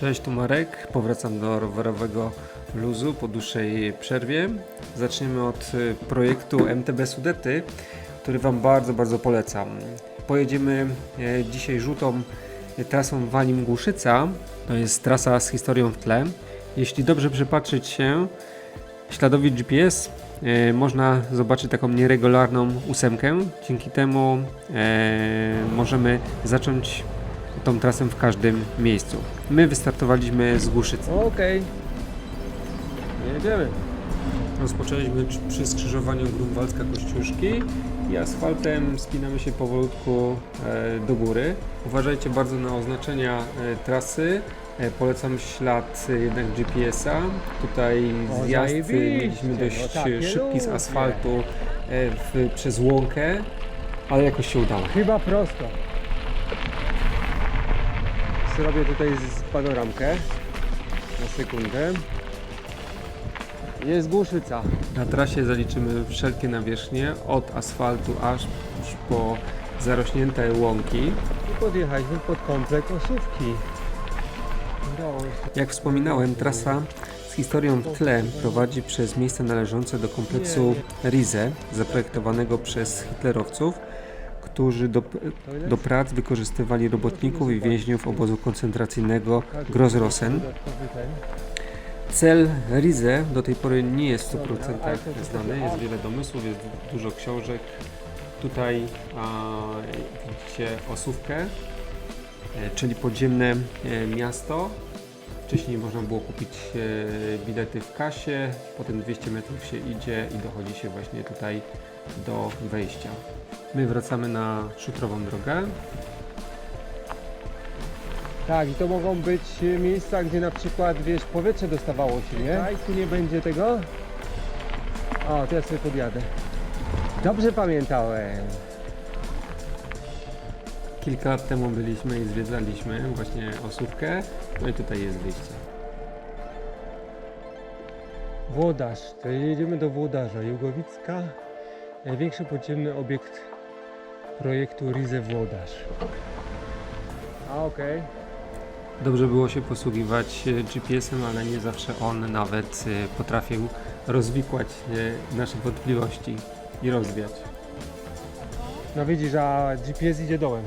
Cześć, tu Marek. Powracam do rowerowego luzu po dłuższej przerwie. Zaczniemy od y, projektu MTB Sudety, który Wam bardzo, bardzo polecam. Pojedziemy e, dzisiaj żółtą e, trasą Walim Głuszyca. To jest trasa z historią w tle. Jeśli dobrze przypatrzyć się śladowi GPS, można zobaczyć taką nieregularną ósemkę. Dzięki temu możemy zacząć tą trasę w każdym miejscu. My wystartowaliśmy z Głuszycy. Okej. Jedziemy. Rozpoczęliśmy przy- skrzyżowaniu Grunwaldzka Kościuszki i asfaltem spinamy się powolutku e, do góry. Uważajcie bardzo na oznaczenia e, trasy. E, polecam ślad e, jednak GPS-a. Tutaj O, zjazd e, zajebiście, mieliśmy dość no takie e, szybki z lubię. asfaltu e, w, przez łąkę, ale jakoś się udało. Chyba prosto. Zrobię tutaj z panoramkę na sekundę. Jest Głuszyca. Na trasie zaliczymy wszelkie nawierzchnie od asfaltu aż po zarośnięte łąki. I podjechaliśmy pod komplek Osówki. Jak wspominałem, trasa z historią w tle prowadzi przez miejsce należące do kompleksu Rize, zaprojektowanego przez hitlerowców, którzy do, do prac wykorzystywali robotników i więźniów obozu koncentracyjnego ten. Cel Rize do tej pory nie jest w 100% znany, jest wiele domysłów, jest du- dużo książek. Tutaj a, widzicie Osówkę, e, czyli podziemne e, miasto. Wcześniej można było kupić e, bilety w kasie, potem 200 metrów się idzie i dochodzi się właśnie tutaj do wejścia. My wracamy na szutrową drogę. Tak, i to mogą być e, miejsca, gdzie na przykład, wiesz, powietrze dostawało się, nie? A i tu nie będzie tego? O, to ja sobie podjadę. Dobrze pamiętałem. Kilka lat temu byliśmy i zwiedzaliśmy właśnie Osówkę, no i tutaj jest wyjście. Włodarz, to jedziemy do Włodarza. Jugowicka, największy podziemny obiekt projektu Rize Włodarz. A okej. Dobrze było się posługiwać e, GPS-em, ale nie zawsze on nawet e, potrafił rozwikłać e, nasze wątpliwości i rozwiać. No widzisz, a GPS idzie dołem.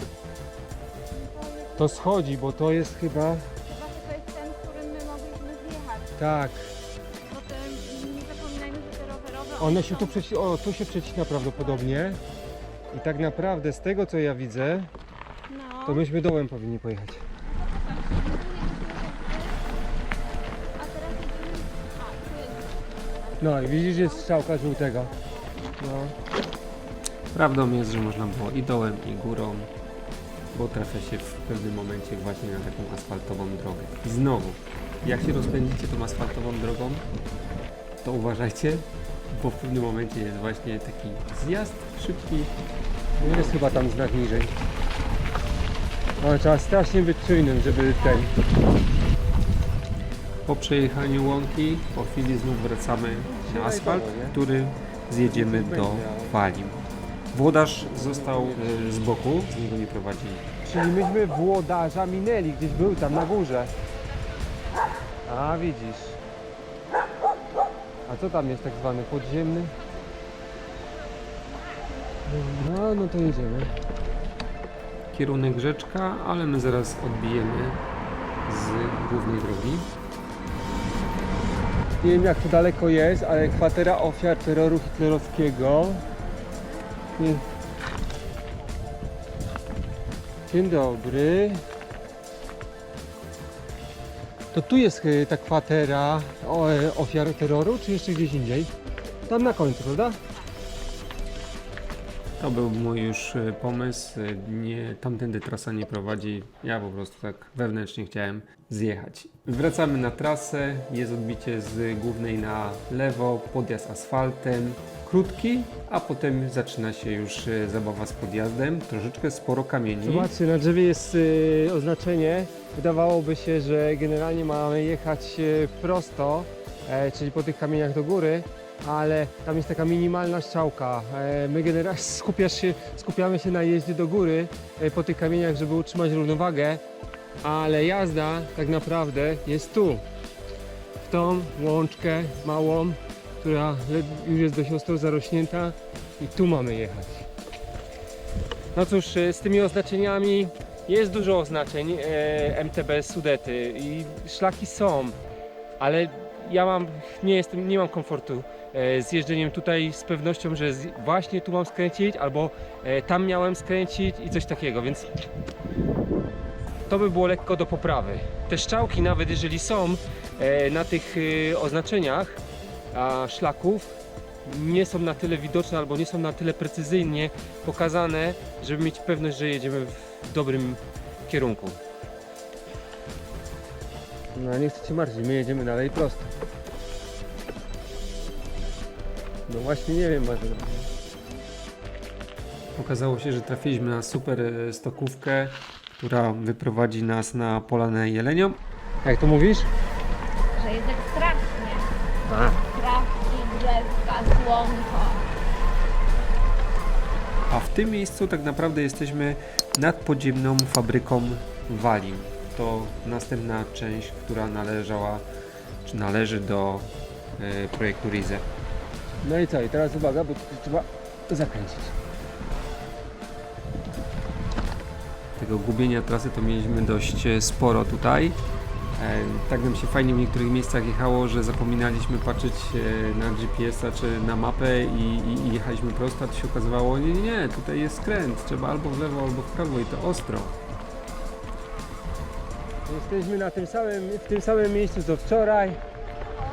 To schodzi, bo to jest chyba... Chyba to jest ten, którym my mogliśmy zjechać. Tak, Potem nie zapominajmy, że te rowerowe... one się tu przeci... O, tu się przecina prawdopodobnie. I tak naprawdę z tego co ja widzę, No. to myśmy dołem powinni pojechać. A teraz jedziemy... A, tu jest... No i widzisz, jest strzałka żółtego. No. Prawdą jest, że można było i dołem, i górą, bo trafia się w pewnym momencie właśnie na taką asfaltową drogę. I znowu, jak się rozpędzicie tą asfaltową drogą, to uważajcie, bo w pewnym momencie jest właśnie taki zjazd szybki, Nie jest chyba tam znak niżej. Ale trzeba strasznie być czujnym, żeby ten. Po przejechaniu łąki, po chwili znów wracamy na asfalt, który zjedziemy do Walim. Włodarz został e, z boku, z niego nie prowadzi. Czyli myśmy włodarza minęli, gdzieś był tam na górze. A widzisz. A co tam jest tak zwany podziemny? No, no to jedziemy. Kierunek rzeczka, ale my zaraz odbijemy z głównej drogi. Nie wiem jak to daleko jest, ale kwatera ofiar terroru hitlerowskiego. Nie. Dzień dobry. To tu jest y, ta kwatera e, ofiar terroru, czy jeszcze gdzieś indziej? Tam na końcu, prawda? To był mój już e, pomysł. Nie, tamtędy trasa nie prowadzi. Ja po prostu tak wewnętrznie chciałem zjechać. Wracamy na trasę. Jest odbicie z głównej na lewo, podjazd asfaltem. Krótki, a potem zaczyna się już e, zabawa z podjazdem. Troszeczkę sporo kamieni. Zobaczcie, na drzewie jest y, oznaczenie. Wydawałoby się, że generalnie mamy jechać y, prosto, e, czyli po tych kamieniach do góry, ale tam jest taka minimalna strzałka. E, my generalnie skupiasz się, skupiamy się na jeździe do góry e, po tych kamieniach, żeby utrzymać równowagę, ale jazda tak naprawdę jest tu. W tą łączkę małą, która już jest dość ostro zarośnięta i tu mamy jechać. No cóż, e, z tymi oznaczeniami jest dużo oznaczeń e, MTB Sudety i szlaki są, ale ja mam, nie jestem, nie mam komfortu e, z jeżdżeniem tutaj z pewnością, że z, właśnie tu mam skręcić albo e, tam miałem skręcić i coś takiego, więc to by było lekko do poprawy. Te szczałki nawet jeżeli są e, na tych e, oznaczeniach szlaków nie są na tyle widoczne albo nie są na tyle precyzyjnie pokazane, żeby mieć pewność, że jedziemy w dobrym kierunku. No nie chcę Cię martwić, my jedziemy dalej prosto. No właśnie nie wiem, Marzena. Okazało się, że trafiliśmy na super e, stokówkę, która wyprowadzi nas na polanę jelenią. Jak to mówisz? Że jest ekstrakcznie. A. A w tym miejscu tak naprawdę jesteśmy nad podziemną fabryką Walim. To następna część, która należała, czy należy do e, projektu Rize. No i co? I teraz uwaga, bo tu trzeba zakręcić. Tego gubienia trasy to mieliśmy dość e, sporo tutaj. E, Tak nam się fajnie w niektórych miejscach jechało, że zapominaliśmy patrzeć e, na GPS-a czy na mapę i, i, i jechaliśmy prosto, a to się okazywało, nie, nie, tutaj jest skręt, trzeba albo w lewo, albo w prawo i to ostro. Jesteśmy na tym samym, w tym samym miejscu co wczoraj.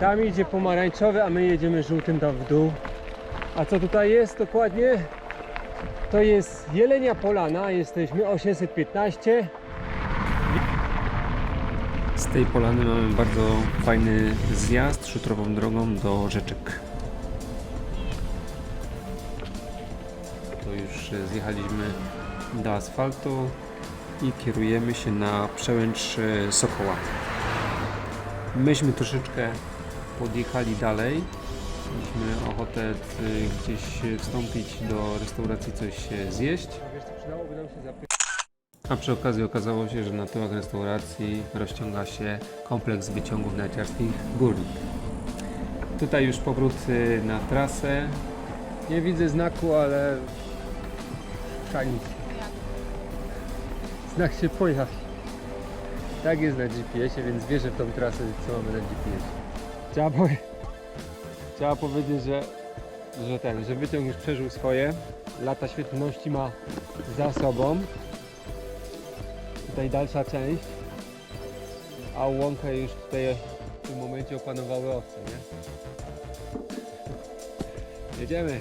Tam idzie pomarańczowy, a my jedziemy żółtym tam w dół. A co tutaj jest dokładnie? To jest Jelenia Polana, jesteśmy 815. Z tej polany mamy bardzo fajny zjazd szutrową drogą do rzeczek. To już zjechaliśmy do asfaltu i kierujemy się na przełęcz e, Sokoła. Myśmy troszeczkę podjechali dalej. Mieliśmy ochotę e, gdzieś wstąpić do restauracji coś e, zjeść. A przy okazji okazało się, że na tyłach restauracji rozciąga się kompleks wyciągów narciarskich Górnik. Tutaj już powrót na trasę. Nie widzę znaku, ale... Kanic. Znak się pojawi. Tak jest na GPS-ie, więc wierzę w tą trasę, co mamy na GPS-ie. Trzeba powiedzieć, że, że ten, że wyciąg już przeżył swoje. Lata świetności ma za sobą. Tutaj dalsza część. A łąkę już tutaj w tym momencie opanowały owce, nie? Jedziemy.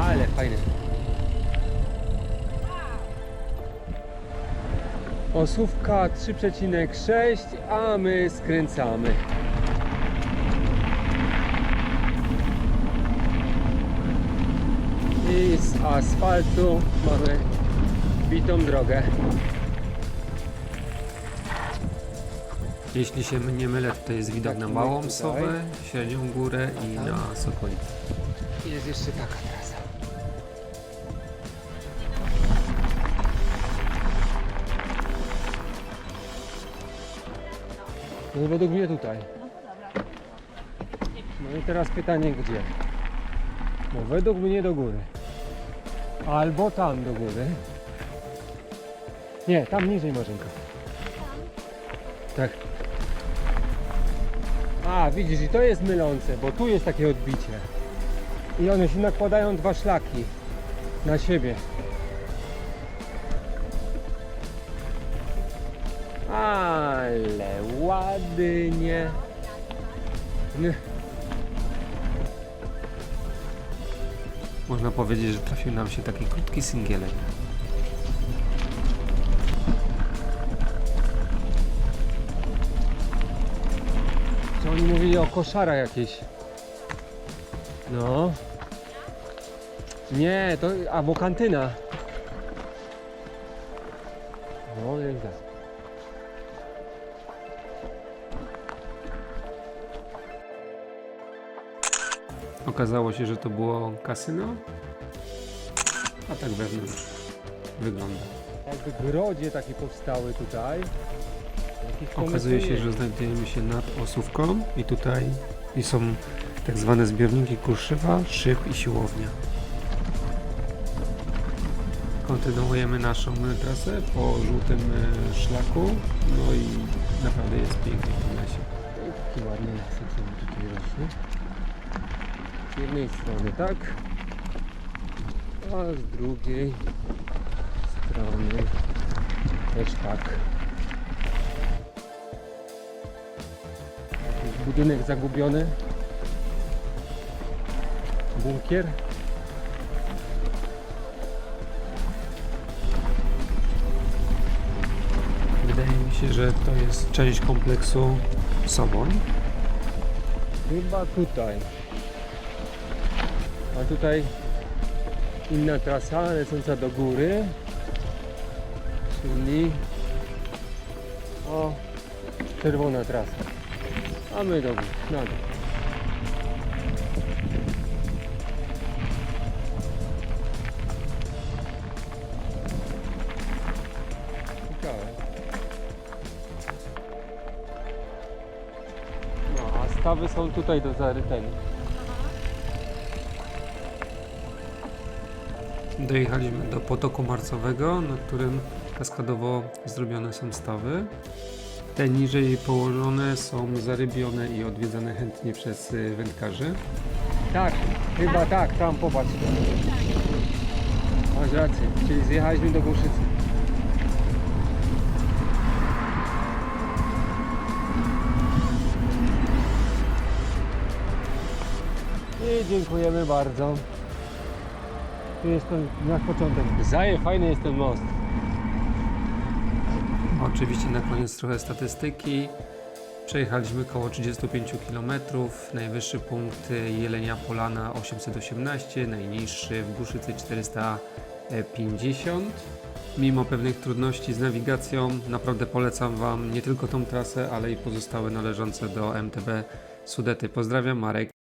Ale fajne. Osówka 3,6, a my skręcamy. I z asfaltu mamy bitą drogę. Jeśli się nie mylę, tutaj jest widok Tak, na Małą. Sowę, Średnią Górę i na Sokolicę. Jest jeszcze taka trasa. No według mnie tutaj. No to. No i teraz pytanie gdzie? No według mnie do góry. Albo tam do góry. Nie, tam niżej Marzenka. Tak. A, widzisz, i to jest mylące, bo tu jest takie odbicie. I one się nakładają dwa szlaki na siebie. Ale ładnie. Można powiedzieć, że trafił nam się taki krótki singielek. Co oni mówili o koszara jakieś? No. Nie, to albo kantyna. No, jak tak. Okazało się, że to było kasyno. a tak wewnątrz wygląda. Jakby grodzie takie powstały tutaj. Okazuje się, że znajdujemy się nad osówką i tutaj i są tak zwane zbiorniki kruszywa, szyb i siłownia. Kontynuujemy naszą trasę po żółtym e, szlaku, no i naprawdę jest pięknie w tym lesie. Jaki ładny lasek nam tutaj rośnie. Z jednej strony tak, a z drugiej strony też tak. Jakiś budynek zagubiony. Bunkier. Wydaje mi się, że to jest część kompleksu Soboń. Chyba tutaj. A tutaj inna trasa lecąca do góry. Czyli o czerwona trasa. A my do góry, na dół. No, a stawy są tutaj do zaryteni. Dojechaliśmy do potoku marcowego, na którym kaskadowo zrobione są stawy. Te niżej położone są zarybione i odwiedzane chętnie przez y, wędkarzy. Tak, chyba tak, tam popatrz. Masz rację, czyli zjechaliśmy do Głuszycy. I dziękujemy bardzo. Tu jest ten nasz początek. Zaje, fajny jest ten most. Oczywiście na koniec trochę statystyki. Przejechaliśmy około 35 km, najwyższy punkt Jelenia Polana 818, najniższy w Głuszycy 450. Mimo pewnych trudności z nawigacją, naprawdę polecam Wam nie tylko tą trasę, ale i pozostałe należące do MTB Sudety. Pozdrawiam, Marek.